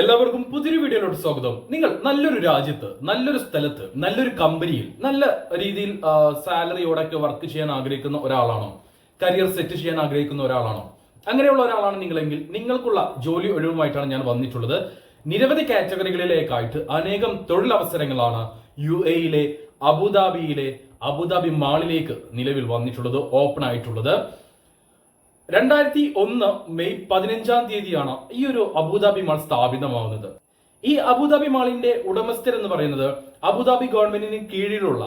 എല്ലാവർക്കും പുതിയൊരു വീഡിയോയിലോട്ട് സ്വാഗതം. നിങ്ങൾ നല്ലൊരു രാജ്യത്ത് നല്ലൊരു സ്ഥലത്ത് നല്ലൊരു കമ്പനിയിൽ നല്ല രീതിയിൽ സാലറിയോടൊക്കെ വർക്ക് ചെയ്യാൻ ആഗ്രഹിക്കുന്ന ഒരാളാണോ? കരിയർ സെറ്റ് ചെയ്യാൻ ആഗ്രഹിക്കുന്ന ഒരാളാണോ? അങ്ങനെയുള്ള ഒരാളാണ് നിങ്ങളെങ്കിൽ നിങ്ങൾക്കുള്ള ജോലി ഒഴിവുമായിട്ടാണ് ഞാൻ വന്നിട്ടുള്ളത്. നിരവധി കാറ്റഗറികളിലേക്കായിട്ട് അനേകം തൊഴിലവസരങ്ങളാണ് യു എയിലെ അബുദാബിയിലെ അബുദാബി മാളിലേക്ക് നിലവിൽ വന്നിട്ടുള്ളത് ഓപ്പൺ ആയിട്ടുള്ളത്. രണ്ടായിരത്തി ഒന്ന് മെയ് പതിനഞ്ചാം തീയതിയാണ് ഈ ഒരു അബുദാബി മാൾ സ്ഥാപിതമാവുന്നത് ഈ അബുദാബി മാളിന്റെ ഉടമസ്ഥർ എന്ന് പറയുന്നത് അബുദാബി ഗവൺമെന്റിന് കീഴിലുള്ള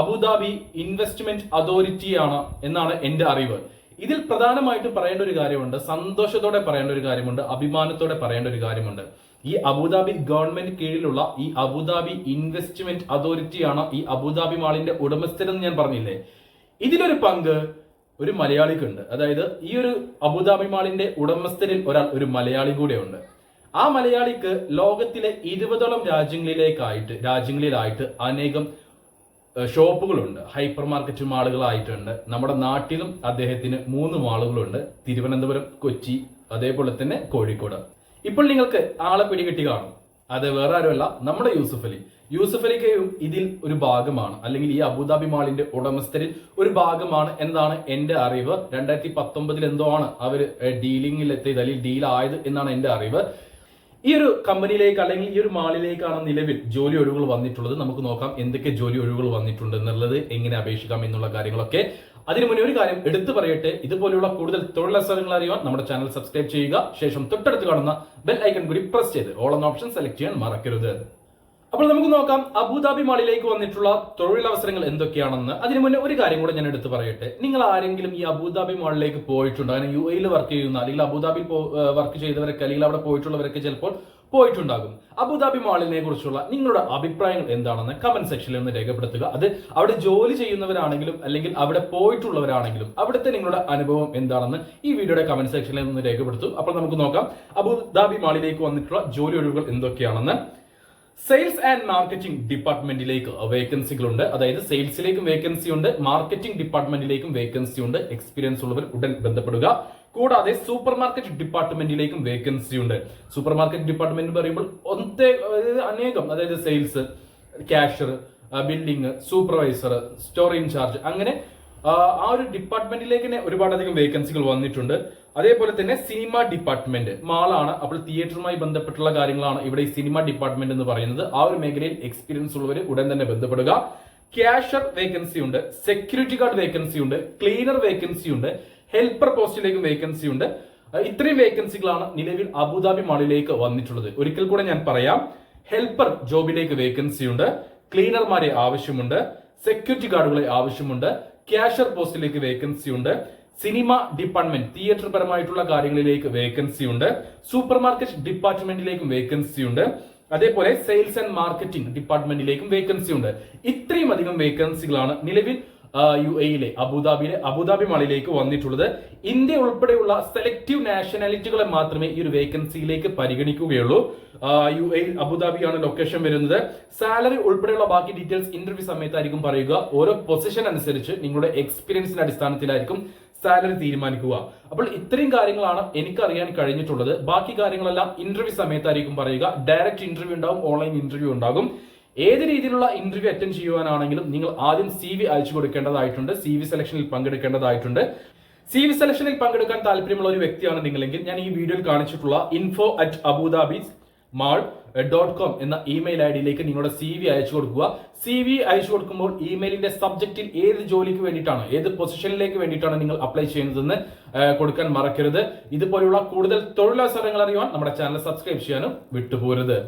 അബുദാബി ഇൻവെസ്റ്റ്മെന്റ് അതോറിറ്റിയാണ് എന്നാണ് എന്റെ അറിവ്. ഇതിൽ പ്രധാനമായിട്ടും പറയേണ്ട ഒരു കാര്യമുണ്ട് സന്തോഷത്തോടെ പറയേണ്ട ഒരു കാര്യമുണ്ട് അഭിമാനത്തോടെ പറയേണ്ട ഒരു കാര്യമുണ്ട്. ഈ അബുദാബി ഗവൺമെന്റ് കീഴിലുള്ള ഈ അബുദാബി ഇൻവെസ്റ്റ്മെന്റ് അതോറിറ്റിയാണ് ഈ അബുദാബി മാളിന്റെ ഉടമസ്ഥരെന്ന് ഞാൻ പറഞ്ഞില്ലേ? ഇതിലൊരു പങ്ക് ഒരു മലയാളിക്കുണ്ട്. അതായത് ഈ ഒരു അബുദാബി മാളിന്റെ ഉടമസ്ഥരിൽ ഒരാൾ ഒരു മലയാളി കൂടെയുണ്ട്. ആ മലയാളിക്ക് ലോകത്തിലെ ഇരുപതോളം രാജ്യങ്ങളിലേക്കായിട്ട് രാജ്യങ്ങളിലായിട്ട് അനേകം ഷോപ്പുകളുണ്ട്. ഹൈപ്പർ മാർക്കറ്റ് മാളുകളായിട്ടുണ്ട്. നമ്മുടെ നാട്ടിലും അദ്ദേഹത്തിന് മൂന്ന് മാളുകളുണ്ട്. തിരുവനന്തപുരം കൊച്ചി അതേപോലെ തന്നെ കോഴിക്കോട്. ഇപ്പോൾ നിങ്ങൾക്ക് ആളെ പിടികിട്ടി കാണും. അത് വേറെ ആരുമല്ല നമ്മുടെ യൂസുഫ് അലി. യൂസുഫ് അലിക്കയും ഇതിൽ ഒരു ഭാഗമാണ്. അല്ലെങ്കിൽ ഈ അബുദാബി മാളിന്റെ ഉടമസ്ഥരിൽ ഒരു ഭാഗമാണ് എന്നാണ് എന്റെ അറിവ്. രണ്ടായിരത്തി പത്തൊമ്പതിൽ എന്തോ ആണ് അവർ ഡീലിംഗിൽ എത്തിയത് അല്ലെങ്കിൽ ഡീൽ ആയത് എന്നാണ് എന്റെ അറിവ്. ഈ ഒരു കമ്പനിയിലേക്ക് അല്ലെങ്കിൽ ഈ ഒരു മാളിലേക്കാണ് നിലവിൽ ജോലി ഒഴിവുകൾ വന്നിട്ടുള്ളത്. നമുക്ക് നോക്കാം എന്തൊക്കെ ജോലി ഒഴിവുകൾ വന്നിട്ടുണ്ട് എന്നുള്ളത് എങ്ങനെ അപേക്ഷിക്കാം എന്നുള്ള കാര്യങ്ങളൊക്കെ. അതിനു മുന്നേ ഒരു കാര്യം എടുത്തു പറയട്ടെ. ഇതുപോലെയുള്ള കൂടുതൽ തൊഴിലവസരങ്ങൾ അറിയാൻ നമ്മുടെ ചാനൽ സബ്സ്ക്രൈബ് ചെയ്യുക. ശേഷം തൊട്ടടുത്ത് കാണുന്ന ബെൽ ഐക്കൺ കൂടി പ്രസ് ചെയ്ത് ഓൾ എന്ന ഓപ്ഷൻ സെലക്ട് ചെയ്യാൻ മറക്കരുത്. അപ്പോൾ നമുക്ക് നോക്കാം അബുദാബി മാളിലേക്ക് വന്നിട്ടുള്ള തൊഴിലവസരങ്ങൾ എന്തൊക്കെയാണെന്ന്. അതിനു മുന്നേ ഒരു കാര്യം കൂടെ ഞാൻ എടുത്തു പറയട്ടെ. നിങ്ങൾ ആരെങ്കിലും ഈ അബുദാബി മാളിലേക്ക് പോയിട്ടുണ്ടോ? അങ്ങനെ യു എയിൽ വർക്ക് ചെയ്യുന്ന അല്ലെങ്കിൽ അബുദാബിയിൽ വർക്ക് ചെയ്തവരൊക്കെ അല്ലെങ്കിൽ അവിടെ പോയിട്ടുള്ളവരൊക്കെ ചിലപ്പോൾ പോയിട്ടുണ്ടാകും. അബുദാബി മാളിനെ കുറിച്ചുള്ള നിങ്ങളുടെ അഭിപ്രായങ്ങൾ എന്താണെന്ന് കമന്റ് സെക്ഷനിൽ ഒന്ന് രേഖപ്പെടുത്തുക. അത് അവിടെ ജോലി ചെയ്യുന്നവരാണെങ്കിലും അല്ലെങ്കിൽ അവിടെ പോയിട്ടുള്ളവരാണെങ്കിലും അവിടുത്തെ നിങ്ങളുടെ അനുഭവം എന്താണെന്ന് ഈ വീഡിയോയുടെ കമന്റ് സെക്ഷനിൽ ഒന്ന് രേഖപ്പെടുത്തും. അപ്പോൾ നമുക്ക് നോക്കാം. അബുദാബി മാളിലേക്ക് വന്നിട്ടുള്ള ജോലി ഒഴിവുകൾ എന്തൊക്കെയാണെന്ന്. സെയിൽസ് ആൻഡ് മാർക്കറ്റിംഗ് ഡിപ്പാർട്ട്മെന്റിലേക്ക് വേക്കൻസികളുണ്ട് അതായത് സെയിൽസിലേക്കും വേക്കൻസി ഉണ്ട് മാർക്കറ്റിംഗ് ഡിപ്പാർട്ട്മെന്റിലേക്കും വേക്കൻസി ഉണ്ട്. എക്സ്പീരിയൻസ് ഉള്ളവർ ഉടൻ ബന്ധപ്പെടുക. കൂടാതെ സൂപ്പർ മാർക്കറ്റ് ഡിപ്പാർട്ട്മെന്റിലേക്കും വേക്കൻസി ഉണ്ട്. സൂപ്പർ മാർക്കറ്റ് ഡിപ്പാർട്ട്മെന്റ് പറയുമ്പോൾ ഒന്നത്തെ അനേകം അതായത് sales cashier building supervisor store in charge അങ്ങനെ ആ, ഒരു ഡിപ്പാർട്ട്മെന്റിലേക്ക് തന്നെ ഒരുപാടധികം വേക്കൻസികൾ വന്നിട്ടുണ്ട്. അതേപോലെ തന്നെ സിനിമ ഡിപ്പാർട്ട്മെന്റ് മാളാണ്. അപ്പോൾ തിയേറ്ററുമായി ബന്ധപ്പെട്ടുള്ള കാര്യങ്ങളാണ് ഇവിടെ ഈ സിനിമ ഡിപ്പാർട്ട്മെന്റ് എന്ന് പറയുന്നത്. ആ ഒരു മേഖലയിൽ എക്സ്പീരിയൻസ് ഉള്ളവർ ഉടൻ തന്നെ ബന്ധപ്പെടുക. ക്യാഷർ വേക്കൻസി ഉണ്ട് സെക്യൂരിറ്റി ഗാർഡ് വേക്കൻസി ഉണ്ട് ക്ലീനർ വേക്കൻസി ഉണ്ട് ഹെൽപ്പർ പോസ്റ്റിലേക്കും വേക്കൻസി ഉണ്ട്. ഇത്രയും വേക്കൻസികളാണ് നിലവിൽ അബുദാബി മാളിലേക്ക് വന്നിട്ടുള്ളത്. ഒരിക്കൽ കൂടെ ഞാൻ പറയാം. ഹെൽപ്പർ ജോബിലേക്ക് വേക്കൻസി ഉണ്ട് ക്ലീനർമാരെ ആവശ്യമുണ്ട് സെക്യൂരിറ്റി ഗാർഡുകളെ ആവശ്യമുണ്ട് ക്യാഷർ പോസ്റ്റിലേക്ക് വേക്കൻസി ഉണ്ട്. സിനിമ ഡിപ്പാർട്ട്മെന്റ് തിയേറ്റർ പരമായിട്ടുള്ള കാര്യങ്ങളിലേക്ക് വേക്കൻസി ഉണ്ട്. സൂപ്പർ മാർക്കറ്റ് ഡിപ്പാർട്ട്മെന്റിലേക്കും വേക്കൻസി ഉണ്ട്. അതേപോലെ സെയിൽസ് ആൻഡ് മാർക്കറ്റിംഗ് ഡിപ്പാർട്ട്മെന്റിലേക്കും വേക്കൻസി ഉണ്ട്. ഇത്രയും അധികം വേക്കൻസികളാണ് നിലവിൽ യു എയിലെ അബുദാബിയിലെ അബുദാബി മാളിലേക്ക് വന്നിട്ടുള്ളത്. ഇന്ത്യ ഉൾപ്പെടെയുള്ള സെലക്റ്റീവ് നാഷണാലിറ്റികളെ മാത്രമേ ഈ ഒരു വേക്കൻസിയിലേക്ക് പരിഗണിക്കുകയുള്ളൂ. യു എയിൽ അബുദാബിയാണ് ലൊക്കേഷൻ വരുന്നത്. സാലറി ഉൾപ്പെടെയുള്ള ബാക്കി ഡീറ്റെയിൽസ് ഇന്റർവ്യൂ സമയത്തായിരിക്കും പറയുക. ഓരോ പൊസിഷൻ അനുസരിച്ച് നിങ്ങളുടെ എക്സ്പീരിയൻസിന്റെ അടിസ്ഥാനത്തിലായിരിക്കും സാലറി തീരുമാനിക്കുക. അപ്പോൾ ഇത്രയും കാര്യങ്ങളാണ് എനിക്കറിയാൻ കഴിഞ്ഞിട്ടുള്ളത്. ബാക്കി കാര്യങ്ങളെല്ലാം ഇന്റർവ്യൂ സമയത്തായിരിക്കും പറയുക. ഡയറക്റ്റ് ഇന്റർവ്യൂ ഉണ്ടാവും ഓൺലൈൻ ഇന്റർവ്യൂ ഉണ്ടാകും. ഏത് രീതിയിലുള്ള ഇന്റർവ്യൂ അറ്റൻഡ് ചെയ്യുവാനാണെങ്കിലും നിങ്ങൾ ആദ്യം സി വി അയച്ചു കൊടുക്കേണ്ടതായിട്ടുണ്ട്. സി വി സെലക്ഷനിൽ പങ്കെടുക്കേണ്ടതായിട്ടുണ്ട്. സി വി സെലക്ഷനിൽ പങ്കെടുക്കാൻ താല്പര്യമുള്ള ഒരു വ്യക്തിയാണ് നിങ്ങളെങ്കിൽ ഞാൻ ഈ വീഡിയോയിൽ കാണിച്ചിട്ടുള്ള info at Abu Dhabi mall dot com എന്ന ഇമെയിൽ ഐ ഡിയിലേക്ക് നിങ്ങളുടെ സി വി അയച്ചു കൊടുക്കുക. സി വി അയച്ചു കൊടുക്കുമ്പോൾ ഇമെയിലിന്റെ സബ്ജക്റ്റിൽ ഏത് ജോലിക്ക് വേണ്ടിയിട്ടാണ് ഏത് പൊസിഷനിലേക്ക് വേണ്ടിയിട്ടാണ് നിങ്ങൾ അപ്ലൈ ചെയ്യുന്നതെന്ന് കൊടുക്കാൻ മറക്കരുത്. ഇതുപോലുള്ള കൂടുതൽ തൊഴിലവസരങ്ങൾ അറിയുവാൻ നമ്മുടെ ചാനൽ സബ്സ്ക്രൈബ് ചെയ്യാനും വിട്ടുപോരുത്.